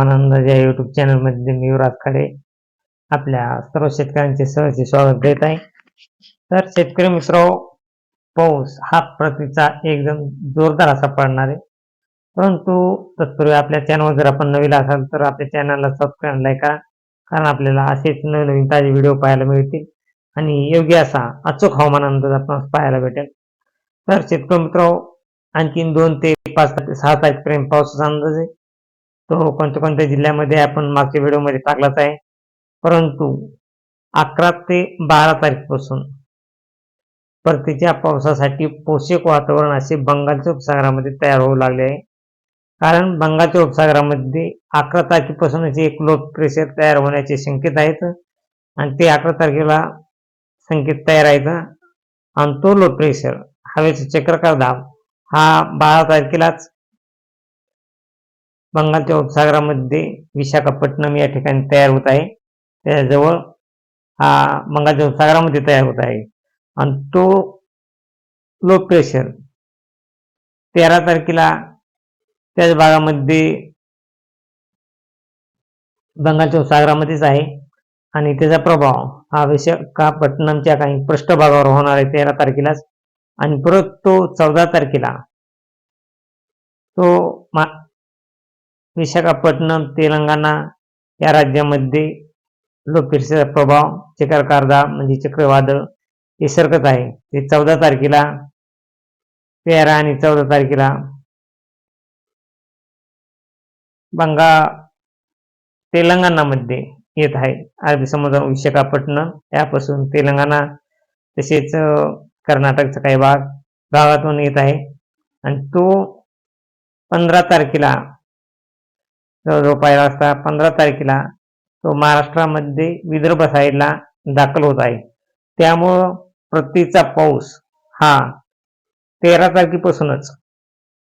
आनंदाच्या युट्यूब चॅनलमध्ये मी युवराज खडे आपल्या सर्व शेतकऱ्यांचे सहज स्वागत देत आहे. तर शेतकरी मित्र पाऊस हा प्रतीचा एकदम जोरदार असा पडणार आहे. परंतु तत्पूर्वी आपल्या चॅनलवर जर आपण नवीन असाल तर आपल्या चॅनलला सबस्क्राईब लाईक करा. कारण आपल्याला असेच नवीन नवीन ताजे व्हिडिओ पाहायला मिळतील. आणि योग्य असा अचूक हवामान अंदाज आपण पाहायला भेटेल. तर शेतकरी मित्र आणखीन दोन ते पाच ते सहा तारखेपर्यंत पावसाचा अंदाज आहे. तो कोणत्या कोणत्या जिल्ह्यामध्ये आपण मागच्या व्हिडिओमध्ये टाकलाच आहे. परंतु अकरा ते बारा तारखेपासून परतीच्या पावसासाठी पोषक वातावरण असे बंगालच्या उपसागरामध्ये तयार होऊ लागले आहे. कारण बंगालच्या उपसागरामध्ये अकरा तारखेपासूनच एक लो प्रेशर तयार होण्याचे संकेत आहेत आणि ते अकरा तारखेला संकेत तयार आहेत. आणि तो लो प्रेशर हवेचा चक्रकार दाब हा बारा तारखेलाच बंगालच्या उपसागरामध्ये विशाखापट्टणम या ठिकाणी तयार होत आहे. त्याजवळ हा बंगालच्या उपसागरामध्ये तयार होत आहे. आणि तो लो प्रेशर तेरा तारखेला त्याच भागामध्ये बंगालच्या उपसागरामध्येच आहे. आणि त्याचा प्रभाव हा विशाखापट्टणमच्या काही पृष्ठभागावर होणार आहे तेरा तारखेलाच. आणि परत तो चौदा तारखेला तो मा विशाखापट्टणम तेलंगणा या राज्यामध्ये लो प्रभाव चक्रकारदा म्हणजे चक्रवादळ हे सरकत आहे. ते चौदा तारखेला तेरा आणि चौदा तारखेला बंगा तेलंगणामध्ये येत आहे. अरबी समुद्र विशाखापट्टणम यापासून तेलंगणा तसेच कर्नाटकचा काही भाग भागातून येत आहे. आणि तो पंधरा तारखेला जवळजवळ पाहिला असता पंधरा तारखेला तो महाराष्ट्रामध्ये विदर्भ साईडला दाखल होत आहे. त्यामुळं प्रतीचा पाऊस हा तेरा तारखेपासूनच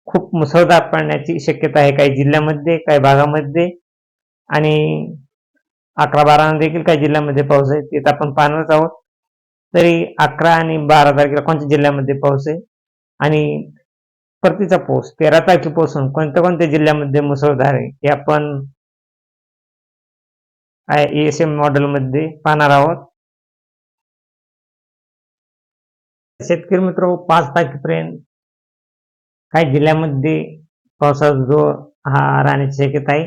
खूप मुसळधार पडण्याची शक्यता आहे. काही जिल्ह्यामध्ये काही भागामध्ये आणि अकरा बारा देखील काही जिल्ह्यामध्ये पाऊस आहे. तिथं आपण पाहणारच आहोत. तरी अकरा आणि बारा तारखेला कोणत्या जिल्ह्यामध्ये पाऊस आहे? आणि परतीचा पाऊस तेरा तारखेपासून कोणत्या कोणत्या जिल्ह्यामध्ये मुसळधार आहे हे आपण एस एम मॉडेलमध्ये पाहणार आहोत. शेतकरी मित्र पाच तारखेपर्यंत काही जिल्ह्यामध्ये पावसाचा जोर हा राहण्याची शक्यता आहे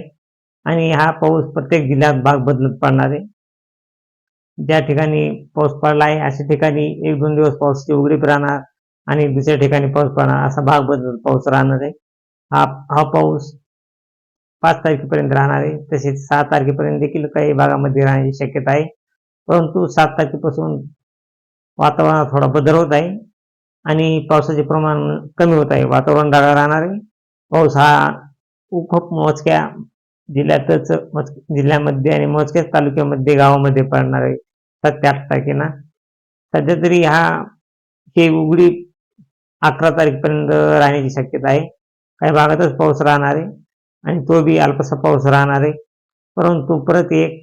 आणि हा पाऊस प्रत्येक जिल्ह्यात भाग बदलत पडणार आहे. ज्या ठिकाणी पाऊस पडला आहे अशा ठिकाणी एक दोन दिवस पाऊसची उघडीप राहणार. आणि दुसऱ्या ठिकाणी पाऊस पडणार असा भाग बदलत पाऊस राहणार आहे. हा हा पाऊस पाच तारखेपर्यंत राहणार आहे. तसेच सहा तारखेपर्यंत देखील काही भागामध्ये राहण्याची शक्यता आहे. परंतु सात तारखेपासून वातावरणात थोडा बदल होत आहे आणि पावसाचे प्रमाण कमी होत आहे. वातावरण ढगाळ राहणार आहे. पाऊस हा खूप मोजक्या जिल्ह्यातच मोज जिल्ह्यामध्ये आणि मोजक्याच तालुक्यामध्ये गावामध्ये पडणार आहे सत्या ते आठ तारखेला सध्या तरी हा हे उघडी अकरा तारीखपर्यंत राहण्याची शक्यता आहे. काही भागातच पाऊस राहणार आहे आणि तो बी अल्पसा पाऊस राहणार आहे. परंतु परत एक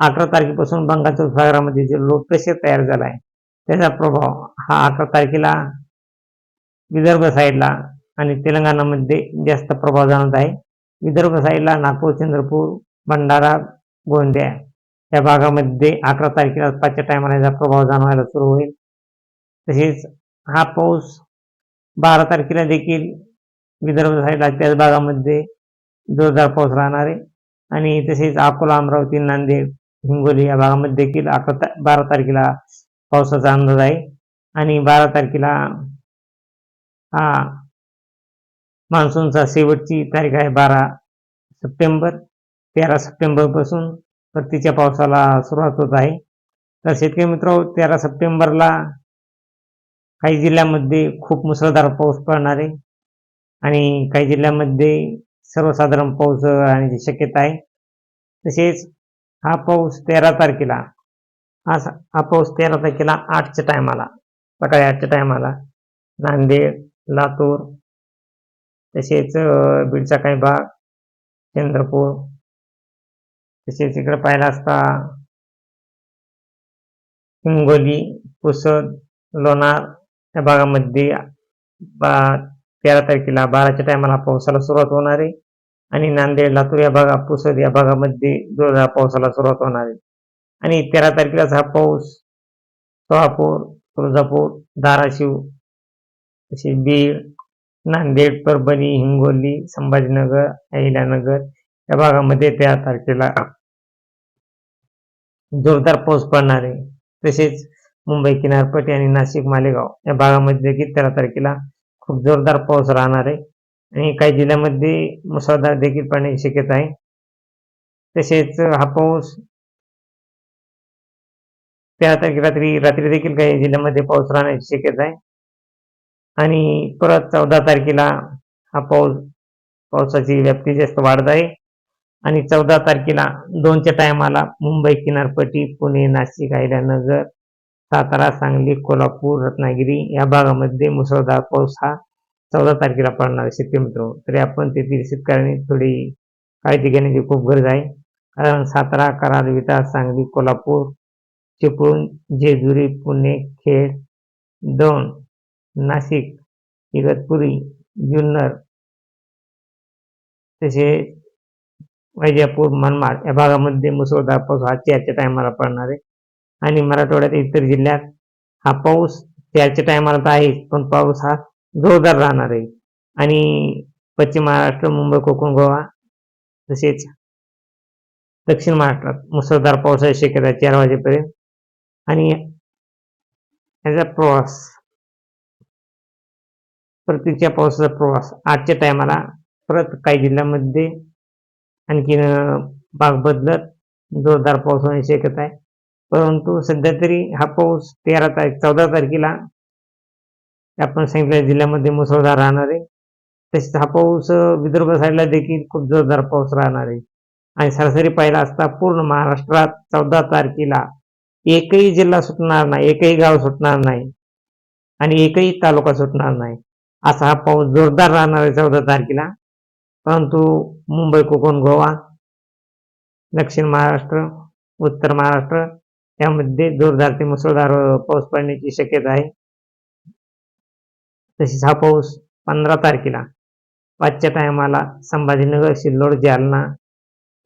अकरा तारखेपासून बंगालच्या उपसागरामध्ये जे लो प्रेशर तयार झाला आहे त्याचा प्रभाव हा अकरा तारखेला विदर्भ साईडला आणि तेलंगणामध्ये जास्त प्रभाव जाणवत आहे. विदर्भ साईडला नागपूर चंद्रपूर भंडारा गोंदिया या भागामध्ये अकरा तारखेला पाचच्या टायमाला याचा प्रभाव जाणवायला सुरू होईल. तसेच हा पाऊस बारा तारखेला देखील विदर्भ साईडला त्याच भागामध्ये जोरदार पाऊस राहणार आहे. आणि तसेच अकोला अमरावती नांदेड हिंगोली या भागामध्ये देखील अकरा ता बारा तारखेला पावसाचा अंदाज आहे. आणि बारा तारखेला हा मान्सूनचा शेवटची तारीख आहे बारा सप्टेंबर तेरा सप्टेंबरपासून परतीच्या पावसाला सुरुवात होत आहे. तर शेतकरी मित्र तेरा सप्टेंबरला काही जिल्ह्यामध्ये खूप मुसळधार पाऊस पडणार आहे. आणि काही जिल्ह्यामध्ये सर्वसाधारण पाऊस राहण्याची शक्यता आहे. तसेच हा पाऊस तेरा तारखेला हा हा पाऊस तेरा तारखेला आठच्या टायमाला सकाळी आठच्या टायमाला नांदेड लातूर तसेच बीडचा काही भाग चंद्रपूर तसेच इकडे पाहिला असता हिंगोली पुसद लोणार या भागामध्ये बा तेरा तारखेला बाराच्या टायमाला पावसाला सुरुवात होणार आहे. आणि नांदेड लातूर या भागा पुसद या भागामध्ये जोरदार पावसाला सुरुवात होणार आहे. आणि तेरा तारखेलाच हा पाऊस सोहापूर तुळजापूर धाराशिव तसे बीड नांदेड परभणी हिंगोली संभाजीनगर अहिल्यानगर या भागामध्ये तेरा तारखेला जोरदार पाऊस पडणार आहे. तसेच मुंबई किनारपट्टी आणि नाशिक मालेगाव या भागामध्ये देखील तेरा तारखेला खूप जोरदार पाऊस राहणार आहे. आणि काही जिल्ह्यामध्ये मुसळधार देखील पाण्याची शक्यता आहे. तसेच हा पाऊस तेरा तारखे रात्री रात्री देखील काही जिल्ह्यामध्ये पाऊस राहण्याची शक्यता आहे. आणि परत चौदा तारखेला हा पाऊस पावसाची व्याप्ती जास्त वाढत आहे. आणि चौदा तारखेला दोनच्या टायमाला मुंबई किनारपट्टी पुणे नाशिक अहिल्यानगर सातारा सांगली कोल्हापूर रत्नागिरी या भागामध्ये मुसळधार पाऊस हा चौदा तारखेला पडणार आहे. शेतकरी मित्र तरी आपण तेथील शेतकऱ्यांनी थोडी काळजी घेण्याची खूप गरज आहे. कारण सातारा कराड विटा सांगली कोल्हापूर चिपळूण जेजुरी पुणे खेड दौंड नाशिक इगतपुरी जुन्नर तसे वैजापूर मनमाड या भागामध्ये मुसळधार पाऊस हा चारच्या टायमाला पडणार आहे. आणि मराठवाड्यात इतर जिल्ह्यात हा पाऊस त्याच्या टायमाला तर आहेच पण पाऊस हा जोरदार राहणार आहे. आणि पश्चिम महाराष्ट्र मुंबई कोकण गोवा तसेच दक्षिण महाराष्ट्रात मुसळधार पावसाची शक्यता आहे चार वाजेपर्यंत आणि याचा प्रवास परतीच्या पावसाचा प्रवास आजच्या टायमाला परत काही जिल्ह्यामध्ये आणखीन भाग बदलत जोरदार पाऊस होण्याची शक्यता आहे. परंतु सध्या तरी हा पाऊस तेरा तारीख चौदा तारखेला आपण सांगितलं जिल्ह्यामध्ये मुसळधार राहणार आहे. तसेच हा पाऊस विदर्भ साईडला देखील खूप जोरदार पाऊस राहणार आहे. आणि सरासरी पाहिला असता पूर्ण महाराष्ट्रात चौदा तारखेला एकही जिल्हा सुटणार नाही एकही गाव सुटणार नाही आणि एकही तालुका सुटणार नाही. असा हा पाऊस जोरदार राहणार आहे चौदा तारखेला. परंतु मुंबई कोकण गोवा दक्षिण महाराष्ट्र उत्तर महाराष्ट्र त्यामध्ये जोरदार ते मुसळधार पाऊस पडण्याची शक्यता आहे. तसेच हा पाऊस पंधरा तारखेला पाचच्या टायमाला संभाजीनगर सिल्लोड जालना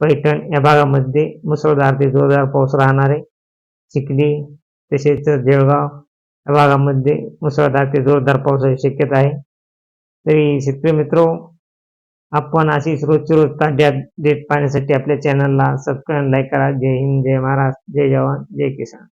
पैठण या भागामध्ये मुसळधार ते जोरदार पाऊस राहणार आहे. चिखली तसेच जळगाव या भागामध्ये मुसळधार ते जोरदार पावसाची शक्यता आहे. तरी शेतकरी मित्र आपण अशीच रोजची रोज ताज्या डेट पाहण्यासाठी आपल्या चॅनलला सबस्क्राईब लाईक करा. जय हिंद जय महाराष्ट्र जय जवान जय किसान.